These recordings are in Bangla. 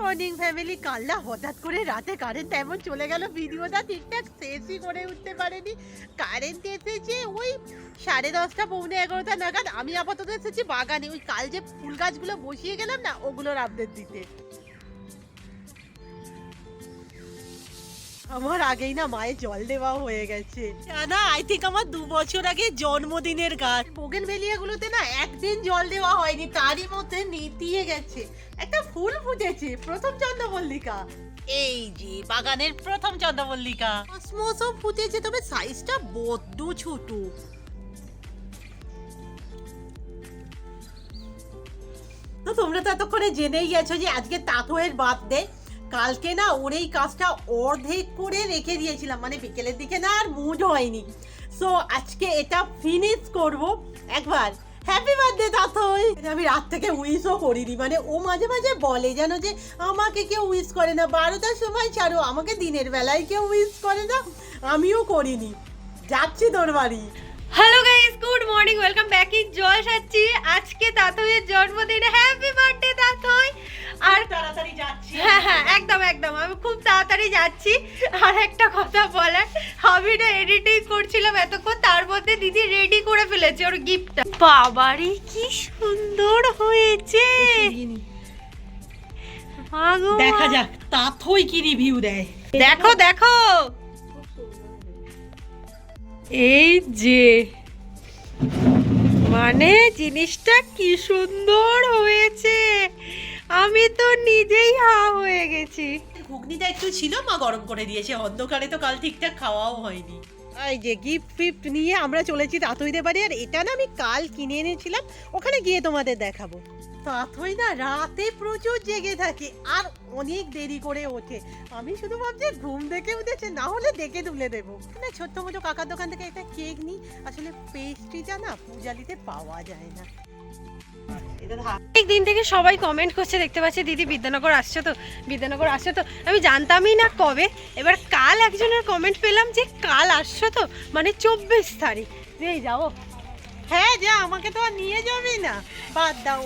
মর্নিং ফ্যামিলি কাল্লা হঠাৎ করে রাতে কারেন্ট এমন চলে গেল, ভিডিওটা ঠিকঠাক শেষই করে উঠতে পারেনি। কারেন্ট এসেছে ওই সাড়ে দশটা, পৌনে এগারোটা নাগাদ। আমি আপাতত এসেছি বাগানে। ওই কাল যে ফুল গাছগুলো বসিয়ে গেলাম না, ওগুলোর আপডেট দিতে। আমার আগেই না মায়ের জল দেওয়া হয়ে গেছে। না আই থিঙ্ক আমার দু বছর আগে জন্মদিনের গাছ বোগেন গুলোতে না একদিন জল দেওয়া হয়নি, তারই মধ্যে নিতিয়ে গেছে। একটা ফুল ফুটেছে, প্রথম চন্দ্রমল্লিকা। এই যে, বাগানের প্রথম চন্দ্রমল্লিকা। মৌসুম ফুটেছে, তবে সাইজটা বড্ড ছোট। তো তোমরা তো এতক্ষণে জেনেই গেছো যে আজকে তাঁতয়ের বার্থডে। কালকে না ওর এই কাজটা অর্ধেক করে রেখে দিয়েছিলাম মানে বিকেলের দিকে না আর মুড হয়নি। সো আজকে এটা ফিনিশ করব। একবার হ্যাপি বার্থডে তাতই আমি রাত থেকে উইশও করিনি মানে ও মাঝে মাঝে বলে যেন যে, আমাকে কেউ উইশ করে না, বারোটার সময় ছাড়ো, আমাকে দিনের বেলায় কেউ উইশ করে না। আমিও করিনি। যাচ্ছি তোর বাড়ি। Hello guys good morning welcome back in Joy সাচ্চি আজকে তাতইয়ের জন্মদিনে হ্যাপি বার্থডে তাতই আর তাড়াতাড়ি যাচ্ছি। হ্যাঁ হ্যাঁ একদম একদম। আমি খুব তাড়াতাড়ি যাচ্ছি। আর একটা কথা বলার আমি না এডিটিং করছিলাম এতক্ষণ তার মধ্যে দিদি রেডি করে ফেলেছে ওর গিফটটা বাবারে কি সুন্দর হয়েছে! দেখা যাক তাথই কি রিভিউ দেয়। দেখো দেখো। এই যে মানে জিনিসটা কি সুন্দর হয়েছে। আমি তো নিজেই হা হয়ে গেছি। ঘুগনিটা একটু ছিল মা গরম করে দিয়েছে। অন্ধকারে তো কাল ঠিকঠাক খাওয়াও হয়নি। এই যে গিফট ফিফট নিয়ে আমরা চলেছি তাঁতইদের বাড়ি আর এটা না আমি কাল কিনে এনেছিলাম ওখানে গিয়ে তোমাদের দেখাবো। তাঁতই না রাতে প্রচুর জেগে থাকে আর অনেক দেরি করে ওঠে। আমি শুধু ভাবছি ঘুম দেখে উঠেছে না হলে ডেকে তুলে দেবো। না ছোট্ট মোটো কাকার দোকান থেকে একটা কেক নিই। আসলে পেস্ট্রিটা না পূজালিতে পাওয়া যায় না। অনেক দিন থেকে সবাই কমেন্ট করছে, দেখতে পাচ্ছি দিদি বিদ্যানগর আসছো তো, বিদ্যানগর আসছো তো। আমি জানতামই না কবে। এবার কাল একজনের কমেন্ট পেলাম যে কাল আসছো তো মানে চব্বিশ তারিখ। এই যাব হ্যাঁ যা আমাকে তো আর নিয়ে যাবে না। বাদ দাও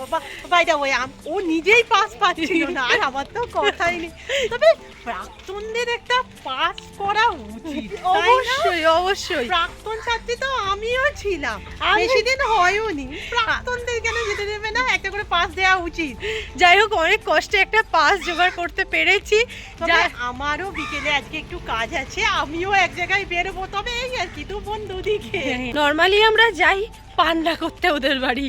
বাই দা ওয়ে ও নিজেই পাস পাচ্ছিল না আর আমার তো কথাই নেই। তবে প্রাক্তনদের একটা পাস করা উচিত অবশ্যই অবশ্যই। প্রাক্তন ছাত্রী তো আমিও ছিলাম বেশি দিন হয়ওনি। প্রাক্তনদের কেন যেতে দেবে না? একটা করে পাস দেওয়া উচিত। যাই হোক অনেক কষ্টে একটা পাস জোগাড় করতে পেরেছি। আমারও বিকেলে আজকে একটু কাজ আছে আমিও এক জায়গায় বেরোবো। তবে এই আর কি দু বোন দুদিকে নর্মালি আমরা যাই পান্না করতে ওদের বাড়ি।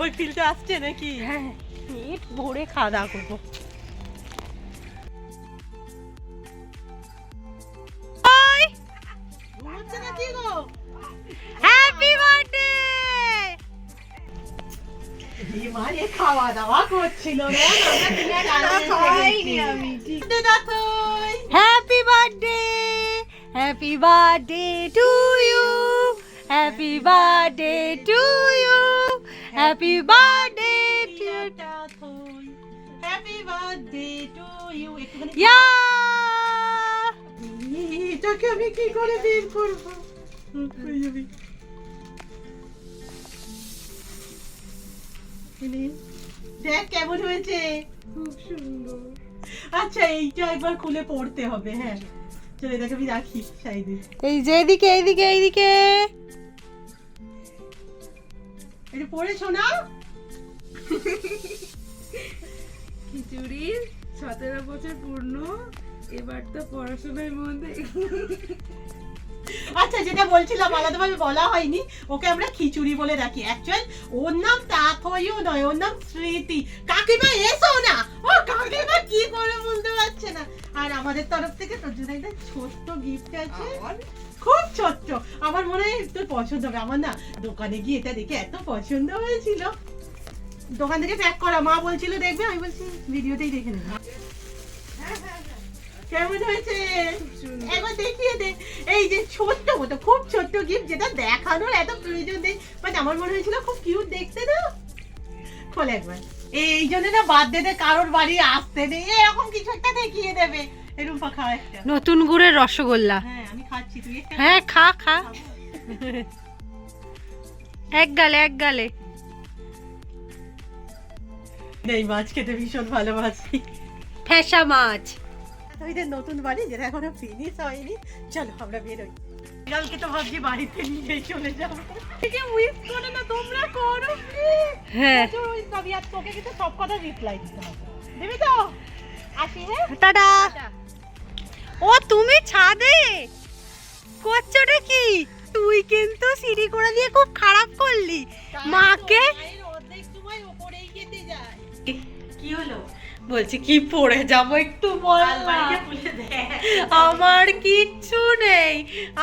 ওই ফিল্ডটা আসছে নাকি? হ্যাঁ পেট ভরে খাওয়া দাওয়া করব। খাওয়া দাওয়া করছিল। Happy birthday happy birthday to you happy birthday to you happy birthday to Datui. Happy birthday to you. Yeah এটাকে আমি কি করে বের করব। দেখ কেমন হয়েছে। খুব সুন্দর। আচ্ছা এইটা একবার খুলে পড়তে হবে হ্যাঁ। চলে এটাকে আমি রাখি সাইডে। এই যে এদিকে এইদিকে এইদিকে। পড়েছো না? খিচুড়ির সতেরো বছর পূর্ণ এবার তো পড়াশোনার মধ্যে। আচ্ছা যেটা বলছিলাম আলাদাভাবে বলা হয়নি ওকে আমরা খিচুড়ি বলে রাখি অ্যাকচুয়াল ওর নাম তাথইও নয় ওর নাম স্মৃতি। কাকিমা এসো না! ও কাকিমা কি করে বুঝতে পারছে না। আর আমাদের তরফ থেকে তোর জন্য একটা ছোট্ট গিফট আছে। খুব ছোট্ট। আমার মনে হয় তোর পছন্দ হবে। আমার না দোকানে গিয়ে এটা দেখে এত পছন্দ হয়েছিল। দোকান থেকে প্যাক করা। মা বলছিল দেখবে? আমি বলছি ভিডিওতেই দেখে নেবে। কেমন হয়েছে? একবার দেখিয়ে দে। এই যে ছোট্ট মতো খুব ছোট্ট গিফট যেটা দেখানোর এত প্রয়োজন নেই। বাট আমার মনে হয়েছিল খুব কিউট দেখতে না খোলে একবার। এই জন্য না বার্থডে কারোর বাড়ি আসতে নেই। এরকম কিছু একটা দেখিয়ে দেবে। এরকম পাখা একটা। নতুন গুড়ের রসগোল্লা। হ্যাঁ আমি খাচ্ছি তুই হ্যাঁ খা খা। এক গালে এক গালে। নেই মাছ খেতে ভীষণ ভালোবাসি। ফ্যাসা মাছ। ওইদের নতুন বাড়ি যেটা এখনও ফিনিশ হয়নি। চলো আমরা বেরোই। কালকে তো ভাবছি বাড়িতে নিয়ে চলে যাব। উইস করে না তোমরা করো হ্যাঁ। আর তোকে কিন্তু সব কথা রিপ্লাই দিতে হবে। দেবে তো? আসি হ্যাঁ? টাটা। ও তুমি ছাদে? করছোটা কি? তুই কিন্তু সিঁড়ি করে দিয়ে খুব খারাপ করলি। মাকে? অর্ধেক সময় ওপরেই যেতে যায়। বলছি কি পড়ে যাব একটু বল আমার কিচ্ছু নেই।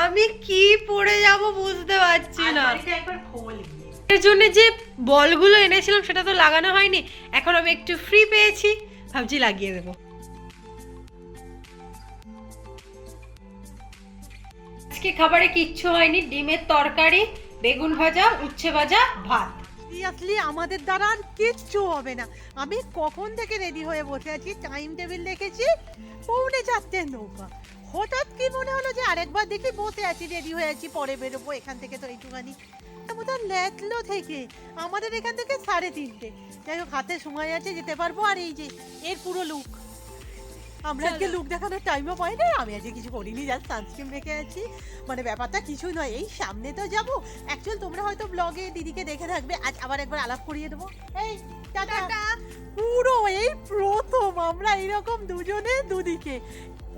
আমি কি পড়ে যাব বুঝতে পারছি না। এর জন্য যে বলগুলো এনেছিলাম সেটা তো লাগানো হয়নি। এখন আমি একটু ফ্রি পেয়েছি। ভাবছি লাগিয়ে দেবো। আজকে খাবারে কিচ্ছু হয়নি। ডিমের তরকারি বেগুন ভাজা উচ্ছে ভাজা ভাত। সিরিয়াসলি আমাদের দ্বারা আর কিচ্ছু হবে না। আমি কখন থেকে রেডি হয়ে বসে আছি টাইম টেবিল দেখেছি পৌনে চারটে নৌকা। হঠাৎ কি মনে হলো যে আরেকবার দেখি বসে আছি রেডি হয়ে আছি, পরে বেরোবো এখান থেকে তো এইটুখানি বোধহয় লেটলো থেকে, আমাদের এখান থেকে সাড়ে তিনটে। যাই হোক, হাতে সময় আছে, যেতে পারব। আর এই যে, এর পুরো লুক আমরা আজকে লুক দেখানোর টাইমও পাই না আমি আজকে কিছু করিনি জাস্ট সানস্ক্রিন রেখে আছি। মানে ব্যাপারটা কিছু নয় এই সামনে তো যাব। অ্যাকচুয়াল তোমরা হয়তো ব্লগে দিদিকে দেখে থাকবে আজ আবার একবার আলাপ করিয়ে দেবো। এই টাটা। পুরো এই প্রথম আমরা এইরকম দুজনে দুদিকে।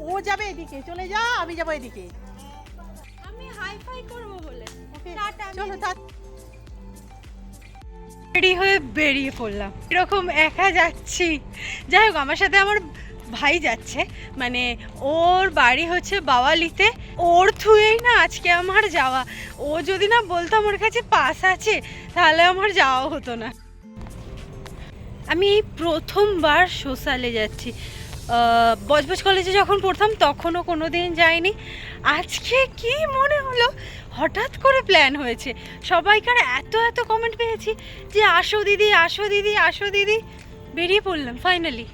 ও যাবে এদিকে চলে যা আমি যাব এদিকে। আমি হাই ফাই করব বলে। টাটা, চলো টা রেডি হয়ে বেরিয়ে পড়লাম। এরকম একা যাচ্ছি। যাই হোক আমার সাথে আমার ভাই যাচ্ছে। মানে ওর বাড়ি হচ্ছে বাওয়ালিতে। ওর থুয়েই না আজকে আমার যাওয়া। ও যদি না বলতাম ওর কাছে পাস আছে, তাহলে আমার যাওয়া হতো না। আমি এই প্রথমবার সোশ্যালে যাচ্ছি। বজবজ কলেজে যখন পড়তাম, তখনও কোনো দিন যাইনি। আজকে কি মনে হলো? হঠাৎ করে প্ল্যান হয়েছে। সবাইকার এত এত কমেন্ট পেয়েছি যে, আসো দিদি আসো দিদি আসো দিদি। বেরিয়ে পড়লাম ফাইনালি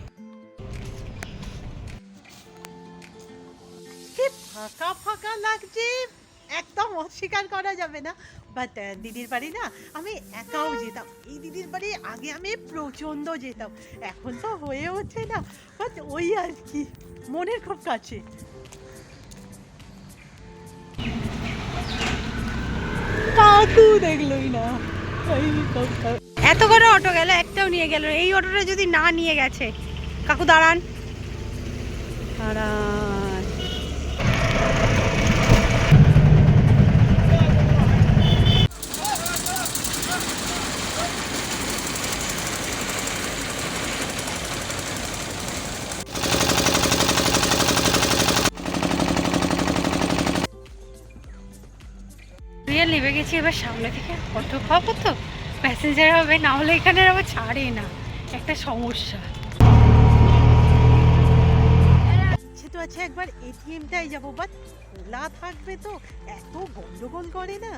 ফাঁকা ফাঁকা লাগছে। একদম অস্বীকার করা যাবে না। বাট দিদির বাড়ি না, আমি একাও যেতাম। এই দিদির বাড়ি আগে আমি প্রচণ্ড যেতাম। এখন তো হয়ে ওঠে না। বাট ওই আর কি। মনের খুব কাছে। কাকু দেখলই না। এত করে অটো গেল, একটাও নিয়ে গেল এই অটোটা যদি না নিয়ে গেছে, কাকু দাঁড়ান। দাঁড়ান। গেছি এবার সামনে থেকে অটো পাবো তো প্যাসেঞ্জার হবে না হলে এখানে আবার ছাড়ে না। একটা সমস্যা। ইচ্ছে তো আছে একবার এটিএমটাই যাব বাট খোলা থাকবে তো এত গন্ডগোল করে না।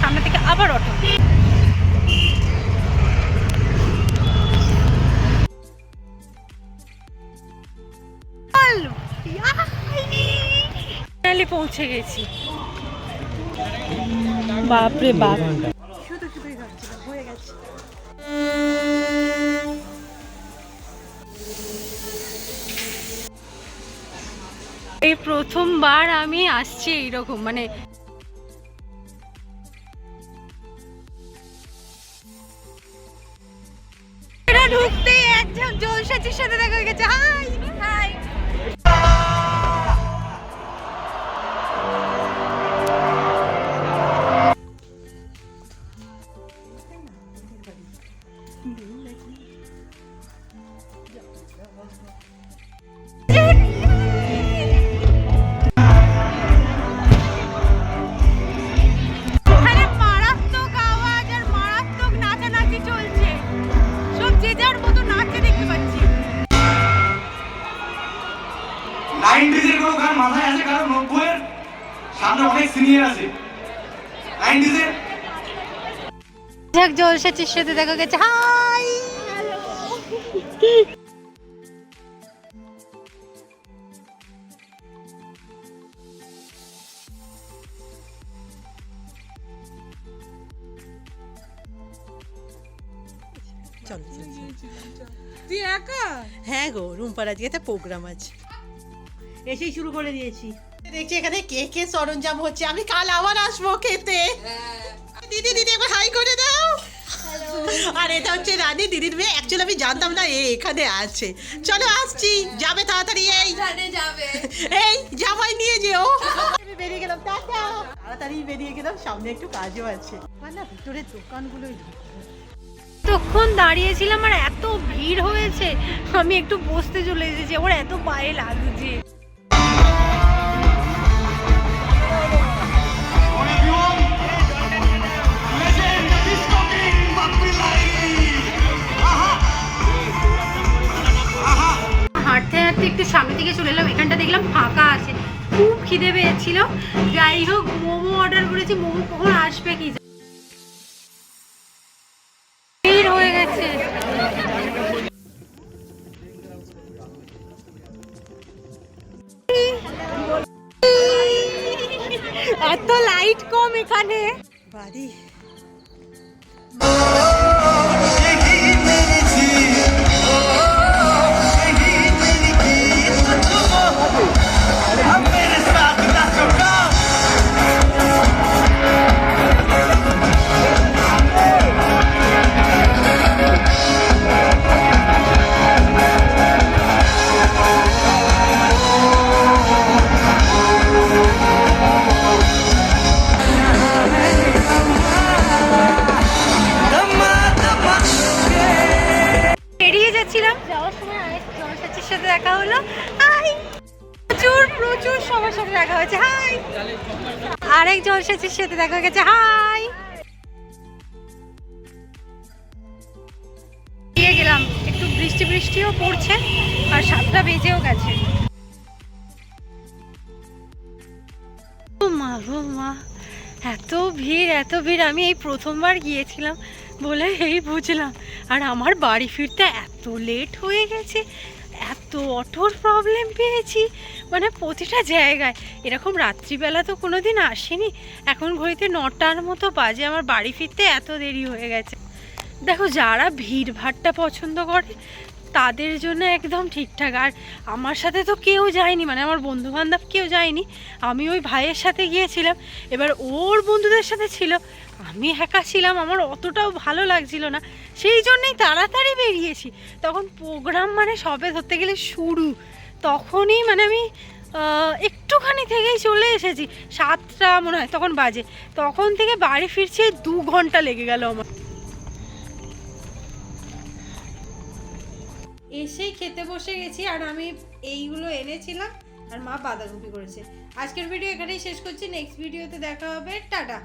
সামনে থেকে আবার অটো। ফাইনালি পৌঁছে গেছি। বাপরে বাপ। এই প্রথমবার আমি আসছি এইরকম মানে এটা ঢুকতেই একজন জলসাচির সাথে দেখা হয়ে গেছে। হাই। সামনে অনেক সিনিয়র আছে। লাইন দিছে। জলসা চিশতে দেখা গেছে। হাই! তুই একা? হ্যাঁ গো রুম্পার আজকে একটা প্রোগ্রাম আছে। এসেই শুরু করে দিয়েছি। দেখছি এখানে কে কে সরঞ্জাম হচ্ছে। আমি কাল আবার আসব খেতে। দিদি দিদি একবার হাই করে দাও। আর এটা হচ্ছে রানী দিদির মেয়ে। অ্যাকচুয়ালি আমি জানতাম না এ এখানে আছে। চলো আসছি। যাবে তাড়াতাড়ি এই। যাবে। এই জামাই নিয়ে যেও। আমি বেরিয়ে গেলাম। টাটা। তাড়াতাড়ি বেরিয়ে গেলাম। সামনে একটু কাজও আছে। না ভিতরের দোকানগুলোই দাঁড়িয়েছিলাম আর এত ভিড় হয়েছে। আমি একটু বসতে চলে এসেছি। আমার এত পায়ে লাগছে। ফাঁকা আছে। খুব খিদে পেয়েছিল। যাই হোক, মোমো অর্ডার করেছি। মোমো কখন আসবে কি ভিড় হয়ে গেছে। এত লাইট কম এখানে। বাড়ি। জলসাচির সাথে দেখা গেছে, হাই! দিয়ে গেলাম, একটু বৃষ্টি বৃষ্টিও পড়ছে, আর সাতটা বেজেও গেছে। মা গো মা, এত ভিড় এত ভিড়, আমি এই প্রথমবার গিয়েছিলাম বলে এই বুঝলাম। আর আমার বাড়ি ফিরতে এত লেট হয়ে গেছে এত অটোর প্রবলেম পেয়েছি। মানে প্রতিটা জায়গায়। এরকম রাত্রিবেলা তো কোনো দিন আসেনি। এখন ঘড়িতে নটার মতো বাজে। আমার বাড়ি ফিরতে এত দেরি হয়ে গেছে। দেখো, যারা ভিড় পছন্দ করে, তাদের জন্য একদম ঠিকঠাক। আর আমার সাথে তো কেউ যায়নি। মানে আমার বন্ধু বান্ধব কেউ যায়নি। আমি ওই ভাইয়ের সাথে গিয়েছিলাম। এবার ওর বন্ধুদের সাথে ছিল। আমি একা ছিলাম, আমার অতটাও ভালো লাগছিল না। সেই জন্যই তাড়াতাড়ি বেরিয়েছি। তখন প্রোগ্রাম মানে সবে ধরতে গেলে শুরু। তখনই মানে আমি একটুখানি থেকেই চলে এসেছি। সাতটা মনে হয় তখন বাজে। তখন থেকে বাড়ি ফিরছি, দু ঘণ্টা লেগে গেল আমার। এসেই খেতে বসে গেছি, আর আমি এইগুলো এনেছিলাম, আর মা বাঁধাকপি করেছে। আজকের ভিডিও এখানেই শেষ করছি। নেক্সট ভিডিওতে দেখা হবে। টাটা।